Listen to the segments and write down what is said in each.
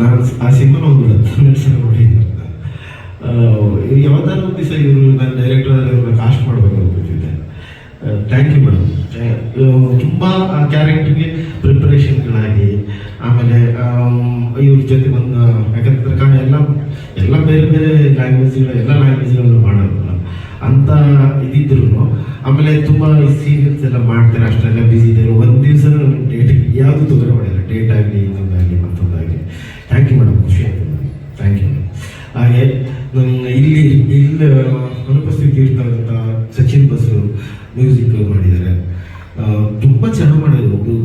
ನಾನು ಆ ಸಿನಿಮಾ ಹತ್ತು ಸಲ ನೋಡಿದ್ದೀನಿ ಯಾವ್ದಾದ್ರು ಒಂದು ದಿವಸ ಇವರು ನಾನು ಡೈರೆಕ್ಟರ್ ಇವ್ರನ್ನ ಕಾಸ್ಟ್ ಮಾಡಬೇಕು ಅನ್ಕೊತಿದ್ದೆ ಥ್ಯಾಂಕ್ ಯು ಮೇಡಮ್ ತುಂಬ ಆ ಕ್ಯಾರೆಕ್ಟರ್ಗೆ ಪ್ರಿಪ್ರೇಷನ್ಗಳಾಗಿ ಆಮೇಲೆ ಇವ್ರ ಜೊತೆ ಒಂದು ಯಾಕಂದ್ರೆ ಕಾ- ಎಲ್ಲ ಎಲ್ಲ ಬೇರೆ ಬೇರೆ ಲ್ಯಾಂಗ್ವೇಜ್ಗಳು ಎಲ್ಲ ಲ್ಯಾಂಗ್ವೇಜ್ಗಳನ್ನು ಮಾಡೋದಲ್ಲ ಅಂತ ಇದಿದ್ರು ಆಮೇಲೆ ತುಂಬ ಸೀರಿಯಲ್ಸ್ ಎಲ್ಲ ಮಾಡ್ತಾರೆ ಅಷ್ಟೆಲ್ಲ ಬಿಸಿ ಇದ್ದಾರೆ. ಒಂದು ದಿವಸ ಡೇಟ್ ಯಾವುದು ತೊಂದರೆ ಮಾಡಿಲ್ಲ. ಡೇಟ್ ಆಗಲಿ ಇನ್ನೊಂದಾಗಲಿ ಮತ್ತೊಂದಾಗಲಿ ಥ್ಯಾಂಕ್ ಯು ಮೇಡಮ್ ಖುಷಿ ಆಯ್ತು ಥ್ಯಾಂಕ್ ಯು ಹಾಗೆ ನನ್ನ ಇಲ್ಲಿ ಇಲ್ಲಿ ಅನುಪಸ್ಥಿತಿ ಇರ್ತಕ್ಕಂಥ ಸಚಿನ್ ಬಸು ಮ್ಯೂಸಿಕ್ ಮಾಡಿದ್ದಾರೆ. ತುಂಬ ಚೆನ್ನಾಗಿ ಮಾಡಿದ್ರು. ಒಬ್ಬರು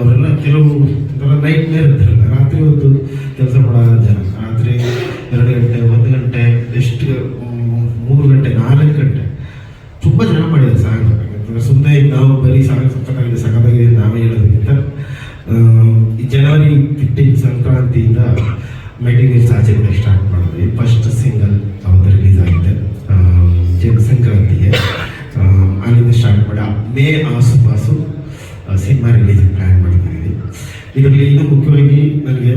ಅವರೆಲ್ಲ ಕೆಲವು ನೈಟ್ ಮೇರ್ ಇರ್ತಾರಲ್ಲ ರಾತ್ರಿ ಹೊತ್ತು ಕೆಲಸ ಮಾಡೋ ಜನ. ರಾತ್ರಿ ಎರಡು ಗಂಟೆ, ಒಂದು ಗಂಟೆ, ಎಷ್ಟು, ಮೂರು ಗಂಟೆ, ನಾಲ್ಕು ಗಂಟೆ. ತುಂಬ ಚೆನ್ನಾಗಿ ಮಾಡಿದ್ದಾರೆ ಸಾಂಗ್. ಸುಮ್ಮನೆ ನಾವು ಬರೀ ಸಾಂಗ್ ಸಕ್ಕತ್ತಾಗಿದೆ ಸಖತ್ತಾಗಿದೆ ಅಂತ ನಾವೇ ಹೇಳೋದಕ್ಕಿಂತ ಆ, ಈ ಜನವರಿ ಫಿಫ್ಟೀನ್ ಮೆಟೀರಿಯಲ್ಸ್ ಆಚೆ ಕೂಡ ಸ್ಟಾರ್ಟ್ ಮಾಡಿದ್ವಿ. ಫಸ್ಟ್ ಸಿಂಗಲ್ ಅವತ್ತು ರಿಲೀಸ್ ಆಗಿದೆ. ಜನ ಅಲ್ಲಿಂದ ಸ್ಟಾರ್ಟ್ ಮಾಡಿ ಮೇ ಆಸುಪಾಸು ಸಿನಿಮಾ ರಿಲೀಸ್ ಪ್ಲ್ಯಾನ್ ಮಾಡಿದ್ದೀವಿ. ಇದರಲ್ಲಿ ಇನ್ನೂ ಮುಖ್ಯವಾಗಿ ನನಗೆ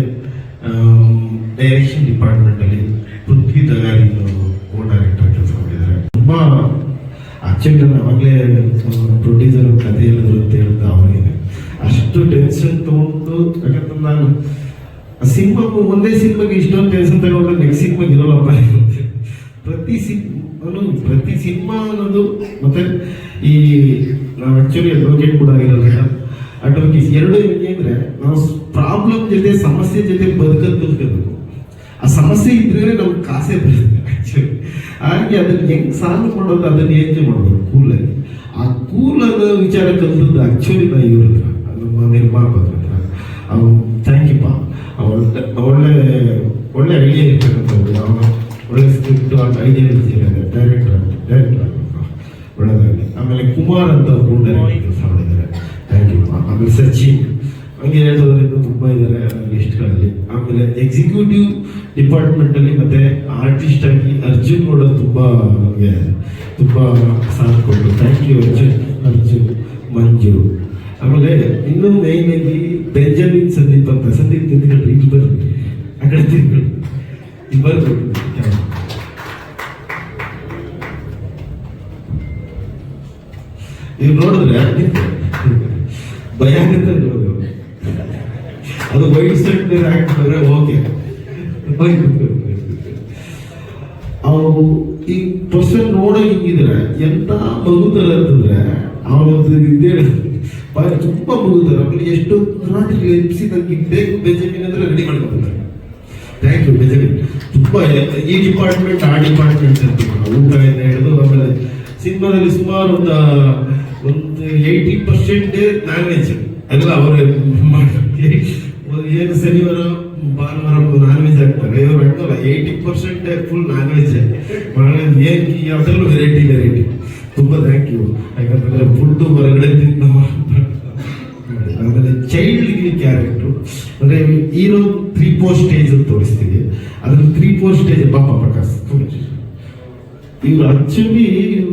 ಡೈರೆಕ್ಷನ್ ಡಿಪಾರ್ಟ್ಮೆಂಟಲ್ಲಿ ಪೃಥ್ವಿ ದಗಾರಿ ಕೋ ಡೈರೆಕ್ಟರ್ ಕೆಲಸ ಮಾಡಿದ್ದಾರೆ. ತುಂಬ ಆಕ್ಚುಲಿ ನಾನು ಪ್ರೊಡ್ಯೂಸರ್ ಕಥೆ ಹೇಳಿದ್ರು ಅಂತ ಹೇಳ್ತಾ ಅವರಿಗೆ ಅಷ್ಟು ಟೆನ್ಷನ್ ತೊಗೊಂಡು, ಯಾಕಂದ್ರೆ ನಾನು ಸಿನಿಮಾ ಒಂದೇ ಸಿಂಹಕ್ಕೆ ಇಷ್ಟೊಂದು ಕೆಲಸ ತಗೊಂಡ್ರೆ ನೆಕ್ಸ್ಟ್ ಸಿನಿಮಾಗೆ ಇರೋಲ್ಲಪ್ಪ ಪ್ರತಿ ಸಿನಿಮಾನು ಪ್ರತಿ ಸಿಂಹ ಅನ್ನೋದು ಮತ್ತೆ ಈ, ನಾವು ಆಕ್ಚುಲಿ ಅಡ್ವೊಕೇಟ್ ಕೂಡ ಆಗಿರೋದ್ರಿಂದ ಅಡ್ವೊಕೇಟ್ ಎರಡು ಹೆಂಗೆ ಅಂದ್ರೆ ನಾವು ಪ್ರಾಬ್ಲಮ್ ಜೊತೆ, ಸಮಸ್ಯೆ ಜೊತೆ ಬದುಕೋದು ಕಲ್ತ್ಕೋಬೇಕು ಆ ಸಮಸ್ಯೆ ಇದ್ರೆ ನಮ್ಗೆ ಕಾಸೇ ಬರುತ್ತೆ ಆಕ್ಚುಲಿ ಹಾಗೆ ಅದನ್ನ ಹೆಂಗ್ ಸಾಲ್ವ್ ಮಾಡೋದು ಅದನ್ನ ಯೋಚನೆ ಮಾಡೋದು ಕೂಲಾಗಿ ಆ ಕೂಲ್ ಅನ್ನೋ ವಿಚಾರ ಕಲ್ತದ್ದು ಆಕ್ಚುಲಿ ನಾ ಇವ್ರ ಹತ್ರ, ನಮ್ಮ ನಿರ್ಮಾಪಕರ ಹತ್ರ. ಥ್ಯಾಂಕ್ ಯು ಪಾ. ಒಳ್ಳೆ ಒಳ್ಳೆ ಒಳ್ಳೆ ಐಡಿಯಾ ಇರ್ತಕ್ಕಂಥದ್ದು. ಯಾವ ಒಳ್ಳೆ ಸ್ಕ್ರಿಪ್ಟ್ ಐಡಿಯಾ ಇರ್ತಿದ್ದಾರೆ ಡೈರೆಕ್ಟರ್ ಡೈರೆಕ್ಟರ್ ಒಳ್ಳೆದಾಗಿ ಆಮೇಲೆ ಕುಮಾರ್ ಅಂತ ಕೂಡ ಕೆಲಸ ಮಾಡಿದ್ದಾರೆ. ಥ್ಯಾಂಕ್ ಯು ಆಮೇಲೆ ಸಚಿನ್. ಹಂಗೆ ಹೇಳೋದ್ರಿಂದ ತುಂಬ ಇದ್ದಾರೆ. ಲಿಸ್ಟ್ಗಳಲ್ಲಿ ಆಮೇಲೆ ಎಕ್ಸಿಕ್ಯೂಟಿವ್ ಡಿಪಾರ್ಟ್ಮೆಂಟಲ್ಲಿ ಮತ್ತು ಆರ್ಟಿಸ್ಟ್ ಆಗಿ ಅರ್ಜುನ್ ಕೂಡ ತುಂಬ ನಮಗೆ ತುಂಬ ಸಾಥ್ ಕೊಟ್ಟರು ಥ್ಯಾಂಕ್ ಯು ಅರ್ಜುನ್. ಅರ್ಜುನ್, ಮಂಜು. ಆಮೇಲೆ ಇನ್ನೂ ಮೇನ್ ಆಗಿ ಬೆಂಜಮಿನ್ ಸಂದೀಪ್ ಅಂತ. ಸಂದೀಪ್ ಆ ಕಡೆ ತಿಂದ್ಕೊಳ್ಳಿ ಇಲ್ಲಿ ಬರ್ರಿ ನೀವು ನೋಡಿದ್ರೆ ಭಯ ಆಗುತ್ತೆ ನೋಡು ಅದು ವೈಟ್ ಶರ್ಟ್ ಮೇಲೆ ಹಾಕಿದ್ರೆ ಓಕೆ ಅವು ಈ ಪರ್ಸನ್ ನೋಡೋ ಹಿಂಗಿದ್ರೆ ಎಂತ ಮಗು ತರ ಅಂತಂದ್ರೆ ಅವನೊಂದು ಇದೇ ಬಾರಿ ತುಂಬಾ ಮಗು ತರ ಆಮೇಲೆ ಎಷ್ಟು ನಾಟಿ ಎಪ್ಸಿ ನನಗೆ ಬೇಕು ಬೆಜಮಿನ್ ಅಂದ್ರೆ ರೆಡಿ ಮಾಡ್ಕೊತಾರೆ ಥ್ಯಾಂಕ್ ಯು ಬೆಜಮಿನ್ ತುಂಬ, ಈ ಡಿಪಾರ್ಟ್ಮೆಂಟ್ ಆ ಡಿಪಾರ್ಟ್ಮೆಂಟ್ ಅಂತ ಊಟದಿಂದ ಹಿಡಿದು ಆಮೇಲೆ ಸಿನಿಮಾದಲ್ಲಿ ಸುಮಾರು ಒಂದು ಒಂದು ಏಯ್ಟಿ ಪರ್ಸೆಂಟ್ ನಾನ್ ವೆಜ್ ಅದೆಲ್ಲ ಅವರೇ ಮಾಡ್ತಾರೆ. ಏನು ಶನಿವಾರ, ಭಾನುವಾರ ನಾನ್ ವೆಜ್ ಹಾಕ್ತಾರೆ. ಇವರು ಹಾಕಲ್ಲ eighty percent full non veg ಏನು ಅದರಲ್ಲೂ ವೆರೈಟಿ ವೆರೈಟಿ ತುಂಬ ಥ್ಯಾಂಕ್ ಯು ಯಾಕಂತಂದ್ರೆ ಫುಡ್ಡು ಹೊರಗಡೆ ತಿಂದು ಆಮೇಲೆ ಕ್ಯಾರೆಕ್ಟ್ರು. ಅಂದರೆ ಹೀರೋ ತ್ರೀ ಫೋರ್ ಸ್ಟೇಜ್ ಅಂತ ತೋರಿಸ್ತೀವಿ. ಅದ್ರಲ್ಲಿ ತ್ರೀ ಫೋರ್ ಸ್ಟೇಜ್ ಪಾಪ ಪ್ರಕಾಶ್. ಇವರು ಆಕ್ಚುಲಿ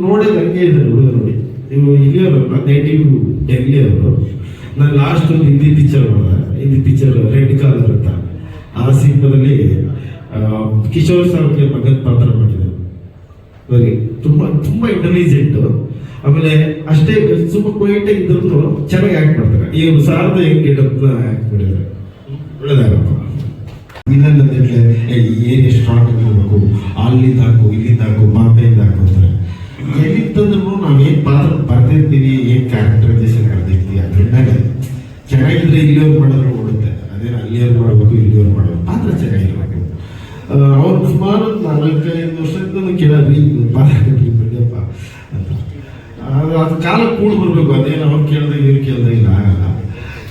ನೋಡೋದು ಹಂಗೆ ಇದ್ದಾರೆ ಹುಡುಗ ನೋಡಿ. ಇವರು ಅವರು ನೇಟಿವ್ ಡೆಲ್ಲಿ ಅವರು ನಾನು ಲಾಸ್ಟ್ ಒಂದು ಹಿಂದಿ ಪಿಕ್ಚರ್ ನೋಡಿದೆ. ಹಿಂದಿ ಪಿಕ್ಚರ್ ರೆಡ್ ಕಾಲರ್ ಅಂತ. ಆ ಸಿನಿಮಾದಲ್ಲಿ ಕಿಶೋರ್ ಸಾವ್ಗೆ ಮಗನ ಪಾತ್ರ ಮಾಡಿದ್ದಾರೆ. ತುಂಬಾ ತುಂಬಾ ಇಂಟೆಲಿಜೆಂಟ್ ಆಮೇಲೆ ಅಷ್ಟೇ ಸುಮ್ಮ ಕ್ವೈಟ್ ಇದ್ರು ಚೆನ್ನಾಗಿ ಆಕ್ಟ್ ಮಾಡ್ತಾರೆ. ಇವ್ರು ಸಾರದ ಹೆಂಗ್ ಒಳ್ಳೇದಾಗುತ್ತೆ ಆಕ್ಟ್ ಮಾಡಿದ್ದಾರೆ. ಒಳ್ಳೆದಾಗಪ್ಪ ಇದನ್ನ ಏನು ಸ್ಟ್ರಾಂಗ್ ಆಗಿರ್ಬೇಕು ಅಲ್ಲಿಂದ ಹಾಕು, ಇಲ್ಲಿಂದ ಹಾಕು ಬಾಂಬೆಯಿಂದ ಹಾಕು ಅಂತಾರೆ. ಎಲ್ಲಿತ್ತಂದ್ರೂ ಏನ್ ಪಾತ್ರ ಬರ್ತಿರ್ತೀವಿ ಏನ್ ಕ್ಯಾರೆಕ್ಟರೈಸೇಷನ್ ಕರೆದಿರ್ತೀವಿ ಅದ್ರ ಮೇಲೆ ಚೆನ್ನಾಗಿದ್ರೆ ಇಲ್ಲಿಯವ್ರು ಮಾಡಿದ್ರು ಓಡುತ್ತೆ. ಅದೇನು ಅಲ್ಲಿಯವ್ರು ಮಾಡ್ಬೇಕು ಇಲ್ಲಿಯವ್ರು ಮಾಡ್ಬೇಕು. ಪಾತ್ರ ಚೆನ್ನಾಗಿರ್ಬೇಕು. ಅವ್ರು ಸುಮಾರು ನಾಲ್ಕೈದು ವರ್ಷದಿಂದ ಕೇಳಾದ್ರಿ ಪಾತ್ರ ಬಿಡಪ್ಪ ಅಂತ. ಅದು ಅದು ಕಾಲ ಕೂಡ ಬರಬೇಕು, ಅದೇನು ಅವ್ರು ಕೇಳ್ದೆ ಇವ್ರು ಕೇಳ್ದೆ, ಇಲ್ಲ, ಆಗಲ್ಲ.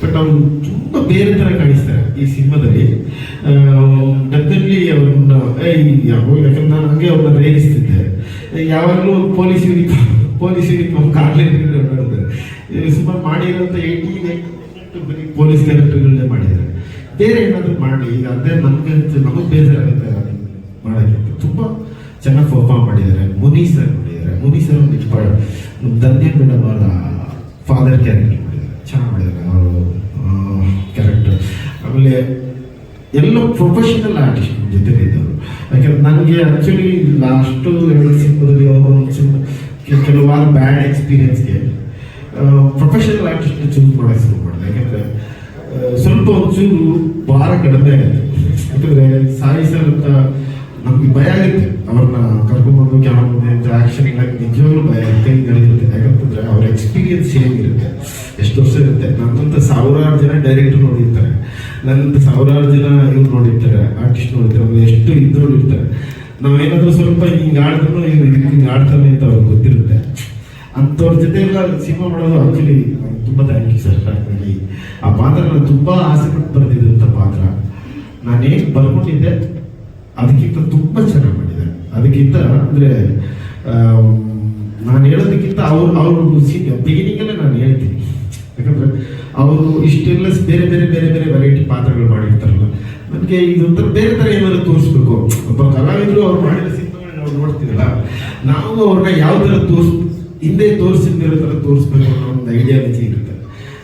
ಬಟ್ ಅವರು ತುಂಬ ಬೇರೆ ತರ ಕಾಣಿಸ್ತಾರೆ ಈ ಸಿನಿಮಾದಲ್ಲಿ. ಡೆಫಿನೆಟ್ಲಿ ಅವ್ರನ್ನ ಯಾವ ಯಾಕಂದ್ರೆ ನಾನು ಹಂಗೆ ಅವ್ರನ್ನ ರೇಗಿಸ್ತಿದ್ದೆ ಯಾವಾಗಲೂ ಪೊಲೀಸ್ ಯೂನಿಫಾರ್ಮ್ ಪೊಲೀಸ್ ಯೂನಿಫಾರ್ಮ್ ಕಾರ್ಲೆ ನೋಡಿದ್ರೆ. ಸುಮಾರು ಮಾಡಿರೋಂಥ ಏಯ್ಟಿ ಬರೀ ಪೊಲೀಸ್ ಕ್ಯಾರೆಕ್ಟರ್ಗಳನ್ನೇ ಮಾಡಿದ್ದಾರೆ. ಬೇರೆ ಏನಾದರೂ ಮಾಡಿ, ಈಗ ಅದೇ ನಮ್ಗೆ ನಮಗೆ ಬೇಜಾರಾಗುತ್ತೆ ಮಾಡೋದಕ್ಕೆ ತುಂಬ ಚೆನ್ನಾಗಿ ಪರ್ಫಾರ್ಮ್ ಮಾಡಿದ್ದಾರೆ. ಮುನಿ ಸರ್ ಮಾಡಿದ್ದಾರೆ ಮುನಿ ಸರ್ ಒಂದು ಇಷ್ಟ ಧನ್ಯ ಮೇಡಮ್ ಅವರ ಫಾದರ್ ಕ್ಯಾರೆಕ್ಟರ್ ಚೆನ್ನಾಗಿ ಮಾಡಿದ್ದಾರೆ ಅವರು ಕ್ಯಾರೆಕ್ಟರ್ ಆಮೇಲೆ ಎಲ್ಲ ಪ್ರೊಫೆಷನಲ್ ಆರ್ಟಿಸ್ಟ್ ಜೊತೆಗೆ ಇದ್ದವರು. ಯಾಕೆಂದ್ರೆ ನನಗೆ ಆ್ಯಕ್ಚುಲಿ ಲಾಸ್ಟು ಎರಡು ಸಿನಿಮಾದಲ್ಲಿ ಒಂದು ಸಿನಿಮಾ ಕೆಲವು ವಾರ ಬ್ಯಾಡ್ ಎಕ್ಸ್ಪೀರಿಯನ್ಸ್ಗೆ ಪ್ರೊಫೆಷನಲ್ ಆರ್ಟಿಸ್ಟ್ ಚೂಸ್ ಮಾಡೋಕ್ಕೆ ಶುರು ಮಾಡಿದೆ. ಯಾಕಂದರೆ ಸ್ವಲ್ಪ ಒಂಚೂರು ಭಾರ ಕಡಿಮೆ ಆಯಿತು. ಯಾಕಂದರೆ ಸಾಯಿಸಲು ಅಂತ ನಮಗೆ ಭಯ ಆಗುತ್ತೆ. ಅವ್ರನ್ನ ಕರ್ಕೊಂಡ್ಬಂದು ಕ್ಯಾಮರಾ ಮುಂದೆ ಆ್ಯಕ್ಷನ್ ನಿಜವಾಗ್ಲೂ ಭಯ ಆಗುತ್ತೆ ನಡೆಯುತ್ತೆ ಯಾಕಂತಂದ್ರೆ ಅವ್ರ ಎಕ್ಸ್ಪೀರಿಯನ್ಸ್ ಹೇಗಿರುತ್ತೆ? ಎಷ್ಟು ವರ್ಷ ಇರುತ್ತೆ? ನನ್ನಂತ ಸಾವಿರಾರು ಜನ ಡೈರೆಕ್ಟರ್ ನೋಡಿರ್ತಾರೆ. ನನ್ನಂತ ಸಾವಿರಾರು ಜನ ಇವ್ರು ನೋಡಿರ್ತಾರೆ ಆರ್ಟಿಸ್ಟ್ ನೋಡಿರ್ತಾರೆ ಎಷ್ಟು ಇದು ನೋಡಿರ್ತಾರೆ. ನಾವೇನಾದ್ರೂ ಸ್ವಲ್ಪ ಹಿಂಗೆ ಆಡಿದ್ರು ಇವ್ರು ಹಿಂಗೆ ಆಡ್ತಾನೆ ಅಂತ ಅವ್ರಿಗೆ ಗೊತ್ತಿರುತ್ತೆ. ಅಂಥವ್ರ ಜೊತೆ ಎಲ್ಲ ಸಿನಿಮಾ ಮಾಡೋದು ಆಕ್ಚುಲಿ ತುಂಬ ಥ್ಯಾಂಕ್ ಯು ಸರ್ ಹಾಗಾಗಿ ಆ ಪಾತ್ರ ನಾನು ತುಂಬ ಆಸೆ ಪಟ್ಟು ಬರೆದಿದ್ದಂಥ ಪಾತ್ರ. ನಾನೇನು ಬರ್ಕೊಂಡಿದ್ದೆ, ಅದಕ್ಕಿಂತ ತುಂಬ ಚೆನ್ನಾಗಿ ಅದಕ್ಕಿಂತ, ಅಂದರೆ ನಾನು ಹೇಳೋದಕ್ಕಿಂತ ಅವ್ರು, ಅವರು ಬಿಗಿನಿಂಗಲ್ಲೇ ನಾನು ಹೇಳ್ತೀನಿ. ಯಾಕಂದ್ರೆ, ಅವರು ಇಷ್ಟೆಲ್ಲ ಬೇರೆ ಬೇರೆ ಬೇರೆ ಬೇರೆ ವೆರೈಟಿ ಪಾತ್ರಗಳು ಮಾಡಿರ್ತಾರಲ್ಲ. ನನಗೆ ಇದೊಂಥರ ಬೇರೆ ಥರ ಏನಾದ್ರು ತೋರಿಸ್ಬೇಕು. ಒಬ್ಬ ಕಲಾವಿದರು ಅವ್ರು ಮಾಡಿದ ಸಿನಿಮಾ ನಾವು ನೋಡ್ತೀವಲ್ಲ, ನಾವು ಅವ್ರನ್ನ ಯಾವ ಥರ ತೋರಿಸ್, ಹಿಂದೆ ತೋರಿಸಿದ್ದಿರೋ ಥರ ತೋರಿಸ್ಬೇಕು ಅನ್ನೋ ಒಂದು ಐಡಿಯಾಲಜಿ ಇರುತ್ತೆ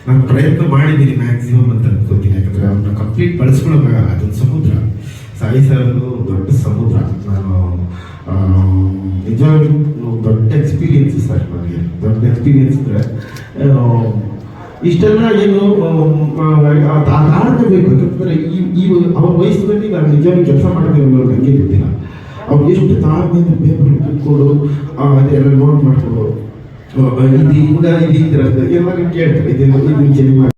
ನಾನು ಪ್ರಯತ್ನ ಮಾಡಿದ್ದೀನಿ ಮ್ಯಾಕ್ಸಿಮಮ್ ಅಂತ ಅನ್ಕೋತೀನಿ. ಯಾಕಂದರೆ ಅವ್ರನ್ನ ಕಂಪ್ಲೀಟ್ ಬಳಸ್ಕೊಳಕ್ಕಾಗಲ್ಲ ಅದೊಂದು ಸಮುದ್ರ. ಸಾಯಿ ಸರ್ ದೊಡ್ಡ ಸಮುದ್ರ. ನಾನು ನಿಜವಾಗ್ಲೂ ದೊಡ್ಡ ಎಕ್ಸ್ಪೀರಿಯನ್ಸ್ ಸರ್ ನನಗೆ. ದೊಡ್ಡ ಎಕ್ಸ್ಪೀರಿಯನ್ಸ್ ಅಂದರೆ ಇಷ್ಟೆಲ್ಲ ಏನು ಆಡಬೇಕು ಯಾಕಂದರೆ ಈ ಈ ಅವ್ರ ವಯಸ್ಸಿನಲ್ಲಿ ನಾನು ನಿಜವಾಗಿ ಕೆಲಸ ಮಾಡೋದಿಲ್ಲ ನನಗೆ ಗೊತ್ತಿಲ್ಲ. ಅವ್ರು ಎಷ್ಟು ತಾಳ್ಮೆಯಿಂದ ಪೇಪರ್ ಕುತ್ಕೊಂಡು ಅದೆಲ್ಲ ನೋಟ್ ಮಾಡ್ಕೊಡು ಇದು ಹಿಂಗ, ಇದು ಇದ್ರೆ ಎಲ್ಲ ಕೇಳ್ತಾರೆ ಇದೆಲ್ಲ, ಇದು ಮಾಡಿ